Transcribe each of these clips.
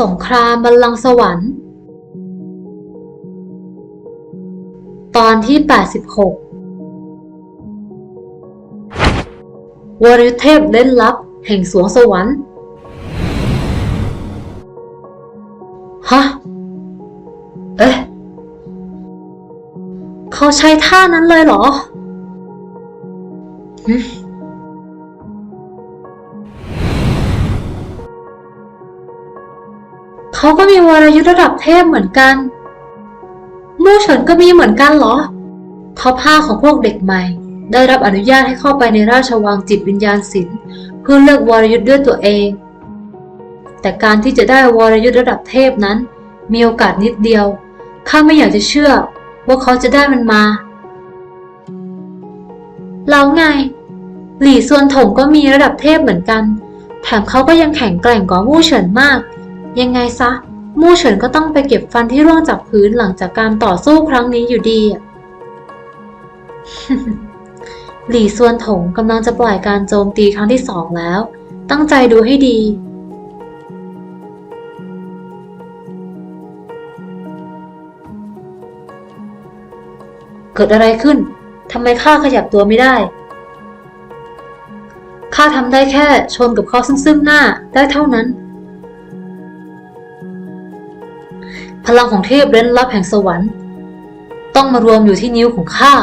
สงครามบัลลังก์สวรรค์ ตอนที่ 86 วรยุเทพเล่นลับ แห่งสวงสวรรค์ ฮะ เอ๊ะ เขาใช้ท่านั้นเลยเหรอ เขาก็มีวรยุทธระดับเทพเหมือนกัน มู่เฉินก็มีเหมือนกันเหรอท็อปห้าของพวกเด็กใหม่ ได้รับอนุญาตให้เข้าไปในราชวังจิตวิญญาณศิลป์เพื่อเลือกวรยุทธ์ด้วยตัวเอง แต่การที่จะได้วรยุทธ์ระดับเทพนั้น มีโอกาสนิดเดียว ข้าไม่อยากจะเชื่อว่าเขาจะได้มันมา แล้วไง หลี่ซวนถงก็มีระดับเทพเหมือนกัน แถมเขาก็ยังแข็งแกร่งกว่ามู่เฉินมาก ยังไงซะ มู่เฉินก็ต้องไปเก็บฟันที่ร่วงจากพื้นหลังจากการต่อสู้ครั้งนี้อยู่ดี หลี่ซวนถงกำลังจะปล่อยการโจมตีครั้งที่สองแล้ว ตั้งใจดูให้ดีเกิดอะไรขึ้น ทำไมข้าขยับตัวไม่ได้ ข้าทำได้แค่ชนกับเขาซึ่งๆหน้าได้เท่านั้น พลังของเทพเร้นลับแห่งสวรรค์ ต้องมารวมอยู่ที่นิ้วของข้า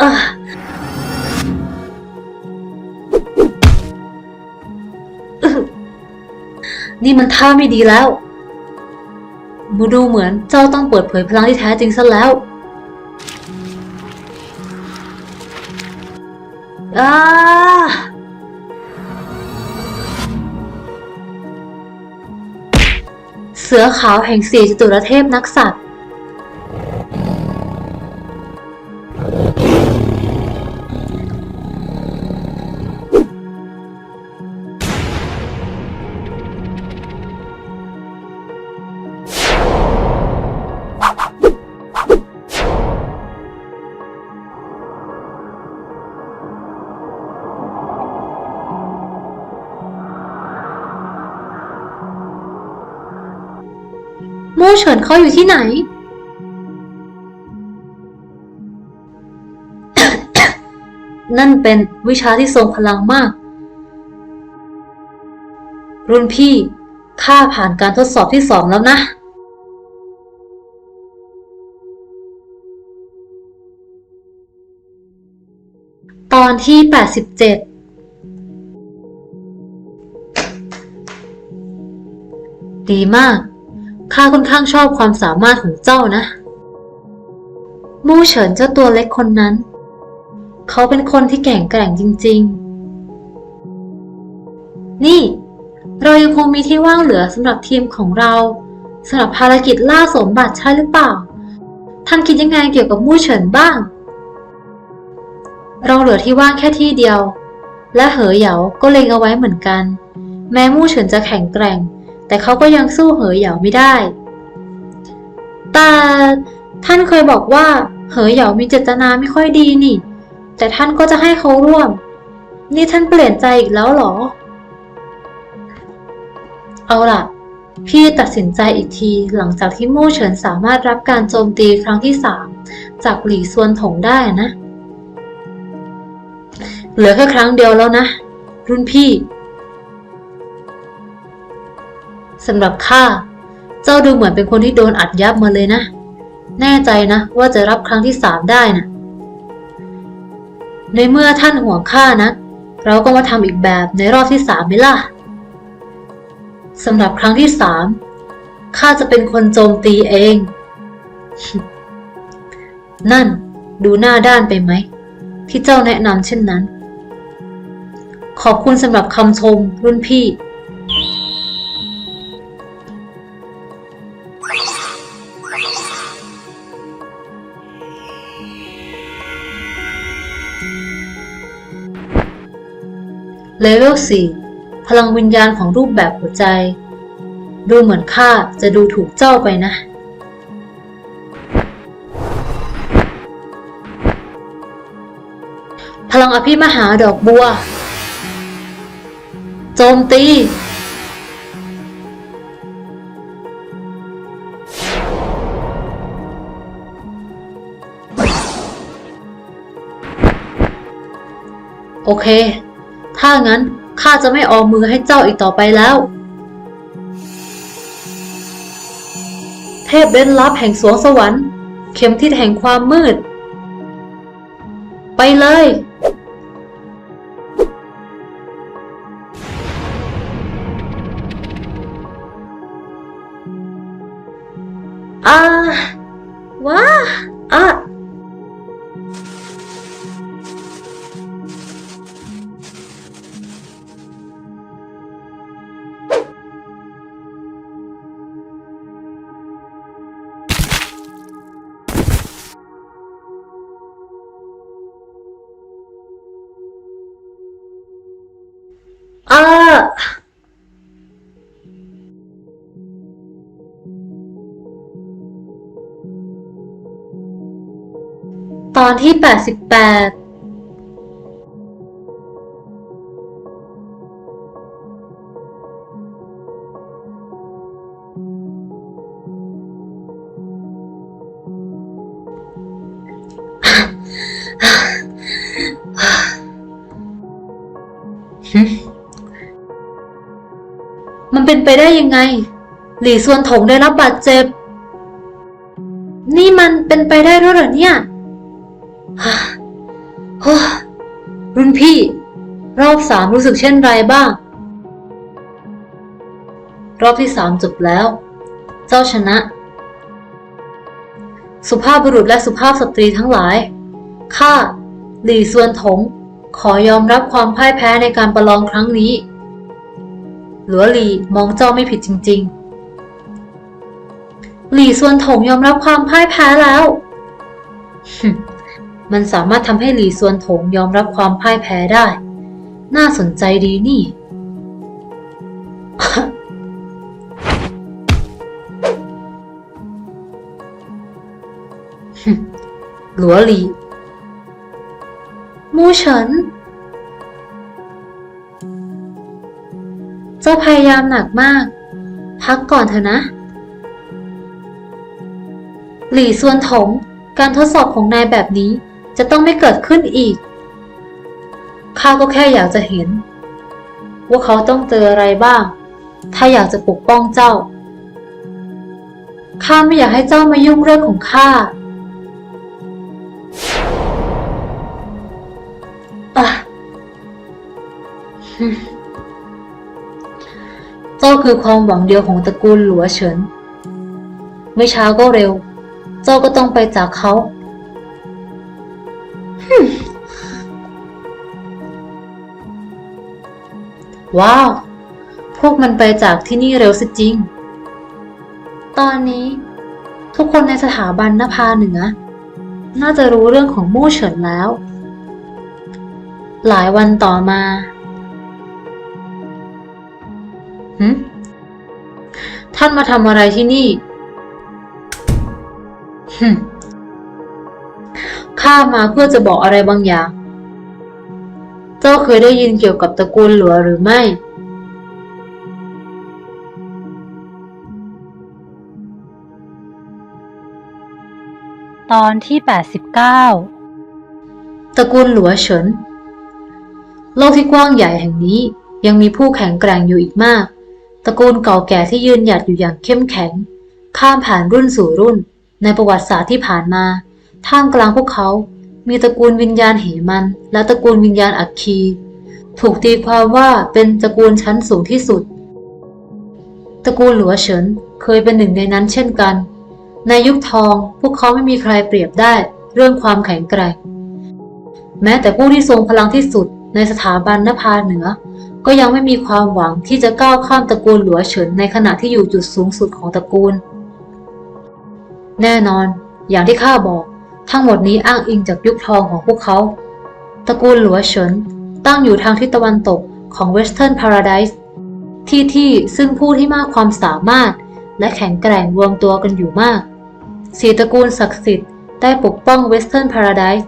ออนี่มันท่าไม่ดีแล้ว มูดูเหมือนเจ้าต้องเปิดเผยพลังที่แท้จริงซะแล้ว อาเสือขาวแห่งสี่จตุรเทพนักสัตว์ เฉินเขาอยู่ที่ไหน นั่นเป็นวิชาที่ทรงพลังมาก รุ่นพี่ข้าผ่านการทดสอบที่สองแล้วนะ ตอนที่ 87ดีมาก ข้าค่อนข้างชอบความสามารถของเจ้านะมู่เฉินเจ้าตัวเล็กคนนั้น เขาเป็นคนที่แข็งแกร่งจริง ๆ นี่ เรายังคงมีที่ว่างเหลือสำหรับทีมของเราสำหรับภารกิจล่าสมบัติใช่หรือเปล่า ท่านคิดยังไงเกี่ยวกับมู่เฉินบ้าง เราเหลือที่ว่างแค่ที่เดียว และเหอเหยาก็เล็งเอาไว้เหมือนกัน แม้มู่เฉินจะแข็งแกร่ง แต่เขาก็ยังสู้เหอเหยาไม่ได้ แต่ท่านเคยบอกว่า เหอเหยามีเจตนาไม่ค่อยดีนี่ แต่ท่านก็จะให้เขาร่วม นี่ท่านเปลี่ยนใจอีกแล้วเหรอ เอาล่ะ พี่ตัดสินใจอีกทีหลังจากที่มู่เฉินสามารถรับการโจมตีครั้งที่สามจากหลี่ซวนถงได้นะ เหลือแค่ครั้งเดียวแล้วนะ รุ่นพี่ สำหรับข้า เจ้าดูเหมือนเป็นคนที่โดนอัดยับมาเลยนะ แน่ใจนะว่าจะรับครั้งที่สามได้นะในเมื่อท่านห่วงข้านะเราก็มาทำอีกแบบในรอบที่สามไหมล่ะสำหรับครั้งที่สามข้าจะเป็นคนโจมตีเอง นั่นดูหน้าด้านไปไหม ที่เจ้าแนะนำเช่นนั้น ขอบคุณสำหรับคำชมรุ่นพี่ เลเวล 4 พลังวิญญาณของรูปแบบหัวใจ ดูเหมือนข้าจะดูถูกเจ้าไปนะ พลังอภิมหาดอกบัว โจมตีโอเค ถ้างั้นข้าจะไม่ออมมือให้เจ้าอีกต่อไปแล้ว เทพเบ้นลับแห่งสวงสวรรค์ เข็มทิศแห่งความมืด ไปเลย อ่าว้า ตอนที่แปดสิบแปดมันเป็นไปได้ยังไง หลี่ส่วนถงได้รับบาดเจ็บ นี่มันเป็นไปได้ด้วยเหรอเนี่ย ฮ่าโอ้รุ่นพี่ รอบสามรู้สึกเช่นไรบ้าง รอบที่สามจบแล้ว เจ้าชนะ สุภาพบุรุษและสุภาพสตรีทั้งหลาย ข้า หลี่ซวนถง ขอยอมรับความพ่ายแพ้ในการประลองครั้งนี้ หลัวหลี่มองเจ้าไม่ผิดจริง ๆ หลี่ซวนถงยอมรับความพ่ายแพ้แล้ว มันสามารถทำให้หลี่ซวนถงยอมรับความพ่ายแพ้ได้ น่าสนใจดีนี่ หลัวหลี มูเฉิน เจ้าพยายามหนักมาก พักก่อนเถอะนะ หลี่ซวนถงการทดสอบของนายแบบนี้ จะต้องไม่เกิดขึ้นอีก ข้าก็แค่อยากจะเห็น ว่าเขาต้องเจออะไรบ้าง ถ้าอยากจะปกป้องเจ้า ข้าไม่อยากให้เจ้ามายุ่งเรื่องของข้าอะเจ้าคือความหวังเดียวของตระกูลหลัวเฉิน ไม่ช้าก็เร็ว เจ้าก็ต้องไปจากเขา ว้าว พวกมันไปจากที่นี่เร็วสิจริง ตอนนี้ ทุกคนในสถาบันนภาเหนือ น่าจะรู้เรื่องของมู่เฉินแล้ว หลายวันต่อมาหืมท่านมาทำอะไรที่นี่ข้ามาเพื่อจะบอกอะไรบางอย่าง ยได้ยินเกี่ยวกับตระกูลหลัวหรือไม่ตอนที่ 89 ตระกูลหลัวเฉิน โลกที่กว้างใหญ่แห่งนี้ยังมีผู้แข็งแกร่งอยู่อีกมาก ตระกูลเก่าแก่ที่ยืนหยัดอยู่อย่างเข้มแข็ง ข้ามผ่านรุ่นสู่รุ่น ในประวัติศาสตร์ที่ผ่านมา ท่ามกลางพวกเขา มีตระกูลวิญญาณเหมัน และตระกูลวิญญาณอัคคี ถูกตีความว่าเป็นตระกูลชั้นสูงที่สุด ตระกูลหลัวเฉินเคยเป็นหนึ่งในนั้นเช่นกัน ในยุคทองพวกเขาไม่มีใครเปรียบได้เรื่องความแข็งแกร่ง แม้แต่ผู้ที่ทรงพลังที่สุดในสถาบันนภาเหนือ ก็ยังไม่มีความหวังที่จะก้าวข้ามตระกูลหลัวเฉินในขณะที่อยู่จุดสูงสุดของตระกูล แน่นอน อย่างที่ข้าบอก ทั้งหมดนี้อ้างอิงจากยุคทองของพวกเขา ตระกูลหลัวเฉินตั้งอยู่ทางทิศตะวันตกของ Western Paradise ที่ที่ซึ่งผู้ที่มากความสามารถ และแข็งแกร่งรวมตัวกันอยู่มาก สี่ตระกูลศักดิ์สิทธิ์ได้ปกป้อง Western Paradise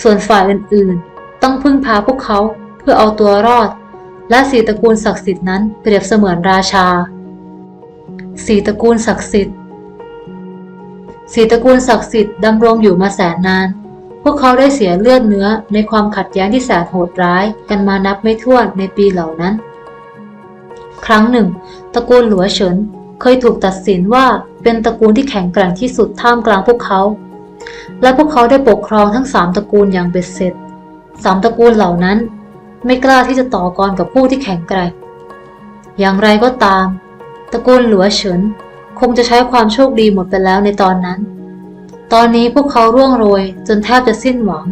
ส่วนฝ่ายอื่นๆ ต้องพึ่งพาพวกเขาเพื่อเอาตัวรอด และสีตระกูลศักดิ์สิทธิ์นั้นเปรียบเสมือนราชา สีตระกูลศักดิ์สิทธิ์ สีตระกูลศักดิ์สิทธิ์ดำรงอยู่มาแสนนาน พวกเขาได้เสียเลือดเนื้อในความขัดแย้งที่แสนโหดร้ายกันมานับไม่ถ้วนในปีเหล่านั้น ครั้งหนึ่ง ตระกูลหลัวเฉินเคยถูกตัดสินว่าเป็นตระกูลที่แข็งแกร่งที่สุดท่ามกลางพวกเขา และพวกเขาได้ปกครองทั้งสามตระกูลอย่างเบ็ดเสร็จสามตระกูลเหล่านั้น ไม่กล้าที่จะต่อกรกับผู้ที่แข็งแกร่ง อย่างไรก็ตาม ตระกูลหลัวเฉิน คงจะใช้ความโชคดีหมดไปแล้วในตอนนั้น ตอนนี้พวกเขาร่วงโรยจนแทบจะสิ้นหวัง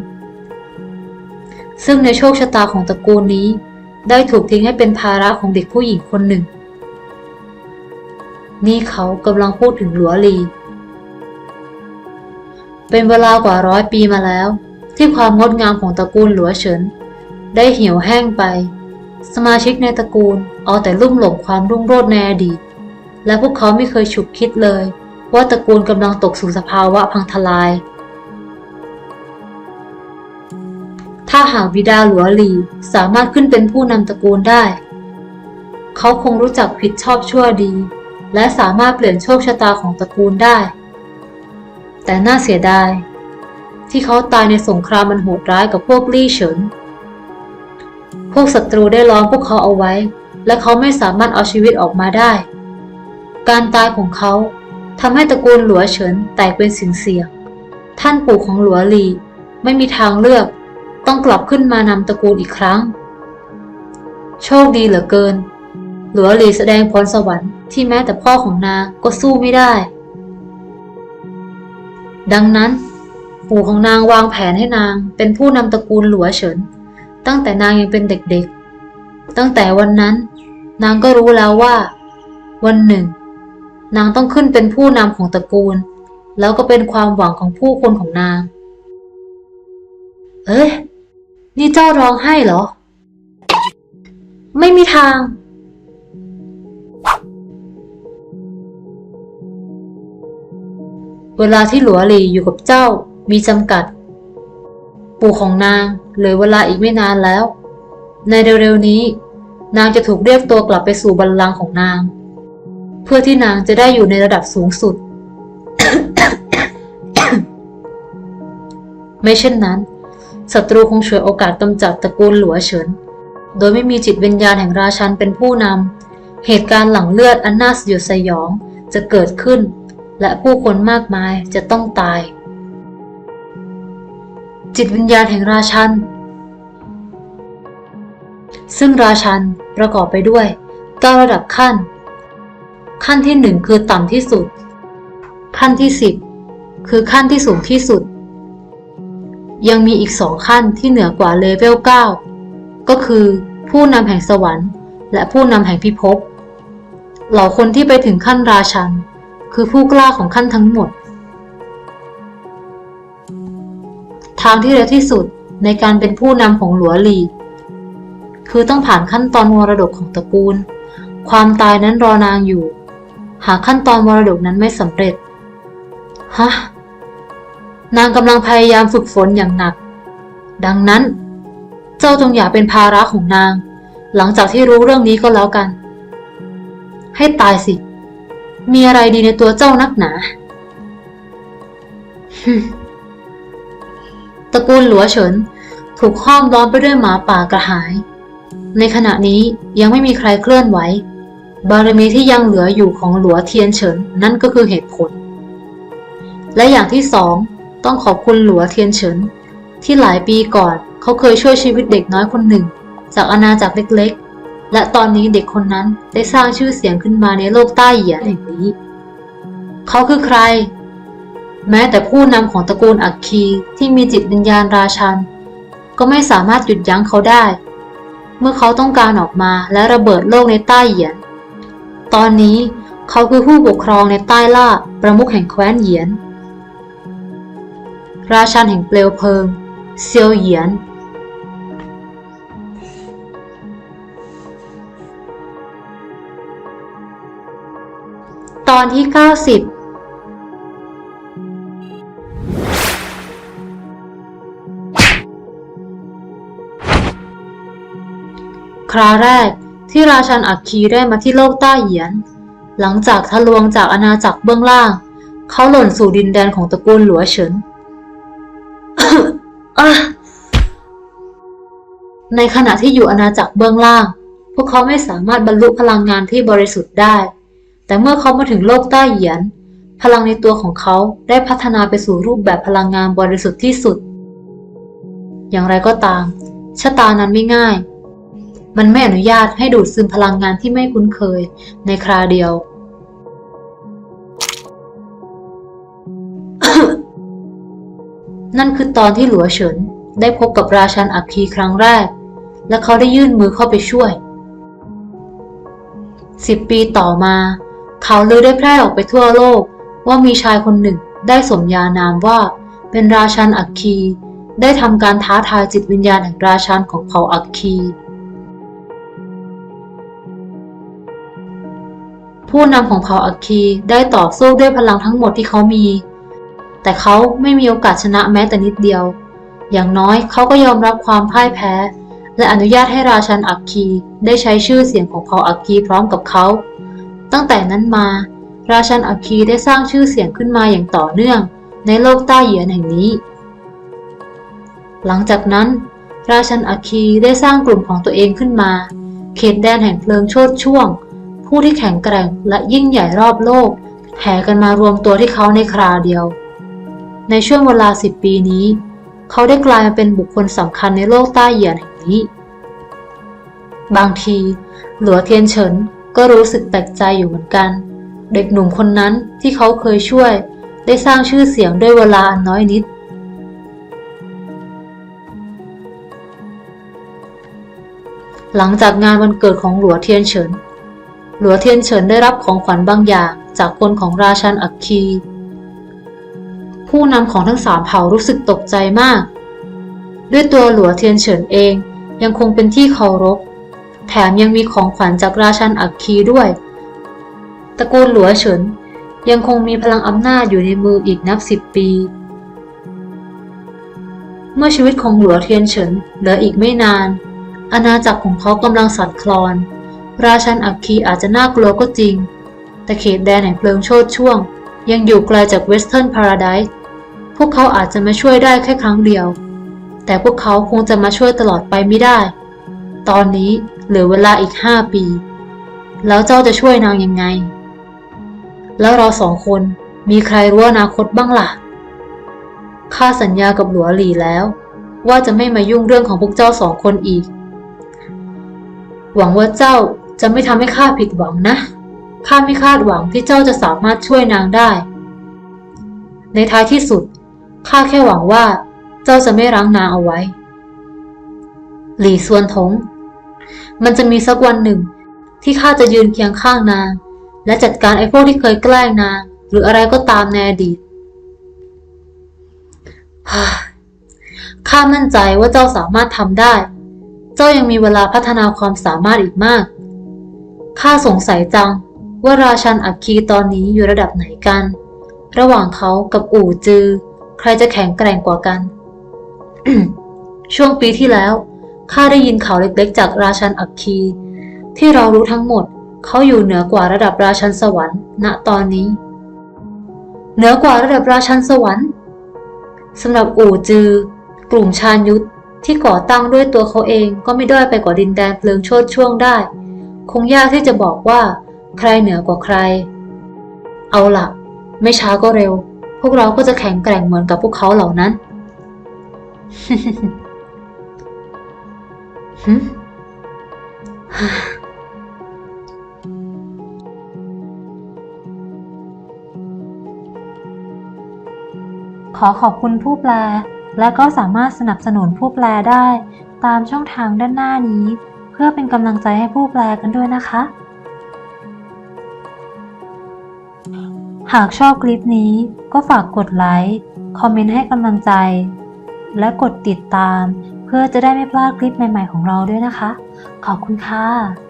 ซึ่งในโชคชะตาของตระกูลนี้ ได้ถูกทิ้งให้เป็นภาระของเด็กผู้หญิงคนหนึ่ง นี่เขากำลังพูดถึงหลัวลี เป็นเวลากว่าร้อยปีมาแล้ว ที่ความงดงามของตระกูลหลัวเฉิน ได้เหี่ยวแห้งไป สมาชิกในตระกูลเอาแต่ลุ่มหลงความรุ่งโรจน์ในอดีต และพวกเขาไม่เคยฉุกคิดเลย ว่าตระกูลกำลังตกสู่สภาวะพังทลาย ถ้าหากบิดาหลัวหลีสามารถขึ้นเป็นผู้นำตระกูลได้ เขาคงรู้จักผิดชอบชั่วดี และสามารถเปลี่ยนโชคชะตาของตระกูลได้ แต่น่าเสียดาย ที่เขาตายในสงครามมันโหดร้ายกับพวกลี่เฉินพวกศัตรูได้ล้อมพวกเขาเอาไว้ และเขาไม่สามารถเอาชีวิตออกมาได้ การตายของเขาทำให้ตระกูลหลัวเฉินแตกเป็นสินเสีย ท่านปู่ของหลัวหลีไม่มีทางเลือก ต้องกลับขึ้นมานำตระกูลอีกครั้ง โชคดีเหลือเกิน หลัวหลีแสดงพรสวรรค์ที่แม้แต่พ่อของนางก็สู้ไม่ได้ ดังนั้น ปู่ของนางวางแผนให้นางเป็นผู้นำตระกูลหลัวเฉิน ตั้งแต่นางยังเป็นเด็กๆ ตั้งแต่วันนั้น นางก็รู้แล้วว่า วันหนึ่ง นางต้องขึ้นเป็นผู้นำของตระกูล แล้วก็เป็นความหวังของผู้คนของนาง เอ้ยนี่เจ้าร้องไห้เหรอ ไม่มีทาง เวลาที่หลัวหลีอยู่กับเจ้ามีจำกัด ปู่ของนางเหลือเวลาอีกไม่นานแล้ว ในเร็วๆนี้ นางจะถูกเรียกตัวกลับไปสู่บัลลังก์ของนาง พื่อที่นางจะได้อยู่ในระดับสูงสุด ไม่เช่นนั้นศัตรูคงฉวยโอกาสกำจัดตระกูลหลัวเฉิน โดยไม่มีจิตวิญญาณแห่งราชันเป็นผู้นำ เหตุการณ์หลังเลือดอันน่าสยดสยองจะเกิดขึ้น และผู้คนมากมายจะต้องตาย จิตวิญญาณแห่งราชัน ซึ่งราชันประกอบไปด้วยเก้าระดับขั้น ขั้นที่หนึ่งคือต่ำที่สุด ขั้นที่สิบคือขั้นที่สูงที่สุด ยังมีอีกสองขั้นที่เหนือกว่าเลเวล9ก็คือผู้นำแห่งสวรรค์ และผู้นำแห่งพิภพเหล่าคนที่ไปถึงขั้นราชัน คือผู้กล้าของขั้นทั้งหมด ทางที่เร็วที่สุดในการเป็นผู้นำของหลัวหลีคือต้องผ่านขั้นตอนมรดกของตระกูล ความตายนั้นรอนางอยู่ หากขั้นตอนมรดกนั้นไม่สำเร็จ ฮะ นางกำลังพยายามฝึกฝนอย่างหนัก ดังนั้น เจ้าจงอย่าเป็นภาระของนาง หลังจากที่รู้เรื่องนี้ก็แล้วกัน ให้ตายสิ มีอะไรดีในตัวเจ้านักหนาฮึตระกูลหลัวเฉินถูกห้อมล้อมไปด้วยหมาป่ากระหาย ในขณะนี้ยังไม่มีใครเคลื่อนไหว บารมีที่ยังเหลืออยู่ของหลัวเทียนเฉินนั่นก็คือเหตุผล และอย่างที่สองต้องขอบคุณหลัวเทียนเฉินที่หลายปีก่อนเขาเคยช่วยชีวิตเด็กน้อยคนหนึ่ง จากอาณาจักรเล็กๆ และตอนนี้เด็กคนนั้นได้สร้างชื่อเสียงขึ้นมาในโลกใต้เหยียนแห่งนี้ เขาคือใคร แม้แต่ผู้นำของตระกูลอักคีที่มีจิตวิญญาณราชัน ก็ไม่สามารถหยุดยั้งเขาได้ เมื่อเขาต้องการออกมาและระเบิดโลกในใต้เหยียน ตอนนี้เขาคือผู้ปกครองในใต้ล่าประมุขแห่งแคว้นเหยียน ราชันแห่งเปลวเพลิง เซียวเหยียน ตอนที่ 90คราแรก ที่ราชันอักคีได้มาที่โลกใต้เหยียน หลังจากทะลวงจากอาณาจักรเบื้องล่าง เขาหล่นสู่ดินแดนของตระกูลหลัวเฉินในขณะที่อยู่อาณาจักรเบื้องล่าง พวกเขาไม่สามารถบรรลุพลังงานที่บริสุทธิ์ได้ แต่เมื่อเขามาถึงโลกใต้เหยียน พลังในตัวของเขาได้พัฒนาไปสู่รูปแบบพลังงานบริสุทธิ์ที่สุด อย่างไรก็ตาม ชะตานั้นไม่ง่าย มันไม่อนุญาตให้ดูดซึมพลังงานที่ไม่คุ้นเคย ในคราเดียว นั่นคือตอนที่หลัวเฉินได้พบกับราชันอัคคีครั้งแรก และเขาได้ยื่นมือเข้าไปช่วยสิบปีต่อมา เขาลือได้แพร่ออกไปทั่วโลกว่ามีชายคนหนึ่งได้สมญานามว่าเป็นราชันอัคคี ได้ทำการท้าทายจิตวิญญาณแห่งราชันของเผ่าอัคคี ผู้นำของเผ่าอัคคีได้ต่อสู้ด้วยพลังทั้งหมดที่เขามี แต่เขาไม่มีโอกาสชนะแม้แต่นิดเดียว อย่างน้อยเขาก็ยอมรับความพ่ายแพ้ และอนุญาตให้ราชันอัคคีได้ใช้ชื่อเสียงของเผ่าอัคคีพร้อมกับเขา ตั้งแต่นั้นมา ราชันอัคคีได้สร้างชื่อเสียงขึ้นมาอย่างต่อเนื่อง ในโลกใต้เหยียนแห่งนี้ หลังจากนั้น ราชันอัคคีได้สร้างกลุ่มของตัวเองขึ้นมา เขตแดนแห่งเพลิงโชดช่วง ผู้ที่แข็งแกร่งและยิ่งใหญ่รอบโลก แห่กันมารวมตัวที่เขาในคราเดียว ในช่วงเวลาสิบปีนี้ เขาได้กลายมาเป็นบุคคลสำคัญในโลกใต้เหยียนแห่งนี้ บางที หลัวเทียนเฉินก็รู้สึกแปลกใจอยู่เหมือนกัน เด็กหนุ่มคนนั้นที่เขาเคยช่วย ได้สร้างชื่อเสียงด้วยเวลาอันน้อยนิดหลังจากงานวันเกิดของหลัวเทียนเฉิน หลัวเทียนเฉินได้รับของขวัญบางอย่างจากคนของราชันอัคคี ผู้นำของทั้งสามเผ่ารู้สึกตกใจมาก ด้วยตัวหลัวเทียนเฉินเองยังคงเป็นที่เคารพ แถมยังมีของขวัญจากราชันอัคคีด้วย ตระกูลหลัวเฉินยังคงมีพลังอำนาจอยู่ในมืออีกนับสิบปี เมื่อชีวิตของหลัวเทียนเฉินเหลืออีกไม่นาน อาณาจักรของเขากำลังสั่นคลอน ราชันอัคคีอาจจะน่ากลัวก็จริง แต่เขตแดนแห่งเพลิงโชดช่วง ยังอยู่ไกลจากเวสเทิร์นพาราไดซ์พวกเขาอาจจะมาช่วยได้แค่ครั้งเดียว แต่พวกเขาคงจะมาช่วยตลอดไปไม่ได้ ตอนนี้เหลือเวลาอีกห้าปี แล้วเจ้าจะช่วยนางยังไง แล้วเราสองคนมีใครรู้อนาคตบ้างล่ะข้าสัญญากับหลัวหลีแล้ว ว่าจะไม่มายุ่งเรื่องของพวกเจ้าสองคนอีก หวังว่าเจ้า จะไม่ทำให้ข้าผิดหวังนะ ข้าไม่คาดหวังที่เจ้าจะสามารถช่วยนางได้ ในท้ายที่สุด ข้าแค่หวังว่า เจ้าจะไม่รั้งนางเอาไว้ หลี่ซวนทง มันจะมีสักวันหนึ่ง ที่ข้าจะยืนเคียงข้างนาง และจัดการไอ้พวกที่เคยแกล้งนาง หรืออะไรก็ตามในอดีตข้ามั่นใจว่าเจ้าสามารถทำได้ เจ้ายังมีเวลาพัฒนาความสามารถอีกมาก ข้าสงสัยจังว่าราชันอัคคีตอนนี้อยู่ระดับไหนกัน ระหว่างเขากับอู่จือ ใครจะแข็งแกร่งกว่ากัน ช่วงปีที่แล้วข้าได้ยินข่าวเล็กๆ จากราชันอัคคี ที่เรารู้ทั้งหมด เขาอยู่เหนือกว่าระดับราชันสวรรค์ ณตอนนี้ เหนือกว่าระดับราชันสวรรค์สำหรับอู่จือ กลุ่มชาญยุทธที่ก่อตั้งด้วยตัวเขาเองก็ไม่ด้อยไปกว่าดินแดนเพลิงโชดช่วงได้ คงยากที่จะบอกว่าใครเหนือกว่าใคร เอาล่ะไม่ช้าก็เร็ว พวกเราก็จะแข็งแกร่งเหมือนกับพวกเขาเหล่านั้นหึขอขอบคุณผู้แปล และก็สามารถสนับสนุนผู้แปลได้ ตามช่องทางด้านหน้านี้ พื่อเป็นกำลังใจให้ผู้แปลกันด้วยนะคะ หากชอบคลิปนี้ก็ฝากกดไลค์ คอมเมนต์ให้กำลังใจ และกดติดตาม เพื่อจะได้ไม่พลาดคลิปใหม่ ๆ ของเราด้วยนะคะ ขอบคุณค่ะ